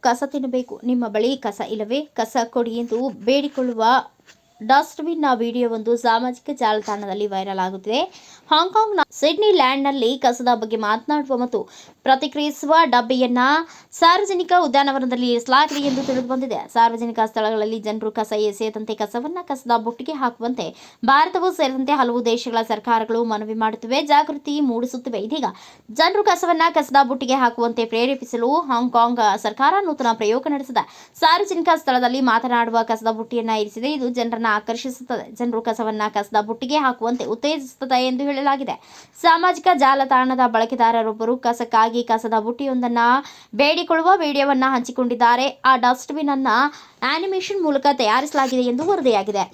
ಕಸ ತಿನ್ನಬೇಕು. ನಿಮ್ಮ ಬಳಿ ಕಸ ಇಲ್ಲವೇ? ಕಸ ಕೊಡಿ ಎಂದು ಬೇಡಿಕೊಳ್ಳುವ ಡಸ್ಟ್ಬಿನ್ನ ವಿಡಿಯೋವೊಂದು ಸಾಮಾಜಿಕ ಜಾಲತಾಣದಲ್ಲಿ ವೈರಲ್ ಆಗುತ್ತಿದೆ. ಹಾಂಗ್ಕಾಂಗ್ನ ಸಿಡ್ನಿ ಲ್ಯಾಂಡ್ನಲ್ಲಿ ಕಸದ ಬಗ್ಗೆ ಮಾತನಾಡುವ ಮತ್ತು ಪ್ರತಿಕ್ರಿಯಿಸುವ ಡಬ್ಬೆಯನ್ನ ಸಾರ್ವಜನಿಕ ಉದ್ಯಾನವನದಲ್ಲಿ ಇರಿಸಲಾಗಿದೆ ಎಂದು ತಿಳಿದು ಬಂದಿದೆ. ಸಾರ್ವಜನಿಕ ಸ್ಥಳಗಳಲ್ಲಿ ಜನರು ಕಸ ಎಸೆಯದಂತೆ ಕಸವನ್ನ ಕಸದ ಬುಟ್ಟಿಗೆ ಹಾಕುವಂತೆ, ಭಾರತವೂ ಸೇರಿದಂತೆ ಹಲವು ದೇಶಗಳ ಸರ್ಕಾರಗಳು ಮನವಿ ಮಾಡುತ್ತಿವೆ. ಜಾಗೃತಿ ಮೂಡಿಸುತ್ತಿವೆ. ಇದೀಗ ಜನರು ಕಸವನ್ನ ಕಸದ ಬುಟ್ಟಿಗೆ ಹಾಕುವಂತೆ ಪ್ರೇರೇಪಿಸಲು ಹಾಂಗ್ಕಾಂಗ್ ಸರ್ಕಾರ ನೂತನ ಪ್ರಯೋಗ ನಡೆಸಿದೆ. ಸಾರ್ವಜನಿಕ ಸ್ಥಳದಲ್ಲಿ ಮಾತನಾಡುವ ಕಸದ ಬುಟ್ಟಿಯನ್ನ ಇರಿಸಿದೆ. ಇದು ಆಕರ್ಷಿಸುತ್ತದೆ. ಜನರು ಕಸವನ್ನ ಕಸದ ಬುಟ್ಟಿಗೆ ಹಾಕುವಂತೆ ಉತ್ತೇಜಿಸುತ್ತದೆ ಎಂದು ಹೇಳಲಾಗಿದೆ. ಸಾಮಾಜಿಕ ಜಾಲತಾಣದ ಬಳಕೆದಾರರೊಬ್ಬರು ಕಸಕ್ಕಾಗಿ ಕಸದ ಬುಟ್ಟಿಯೊಂದನ್ನ ಬೇಡಿಕೊಳ್ಳುವ ವಿಡಿಯೋವನ್ನ ಹಂಚಿಕೊಂಡಿದ್ದಾರೆ. ಆ ಡಸ್ಟ್ಬಿನ್ ಅನ್ನ ಆನಿಮೇಷನ್ ಮೂಲಕ ತಯಾರಿಸಲಾಗಿದೆ ಎಂದು ವರದಿಯಾಗಿದೆ.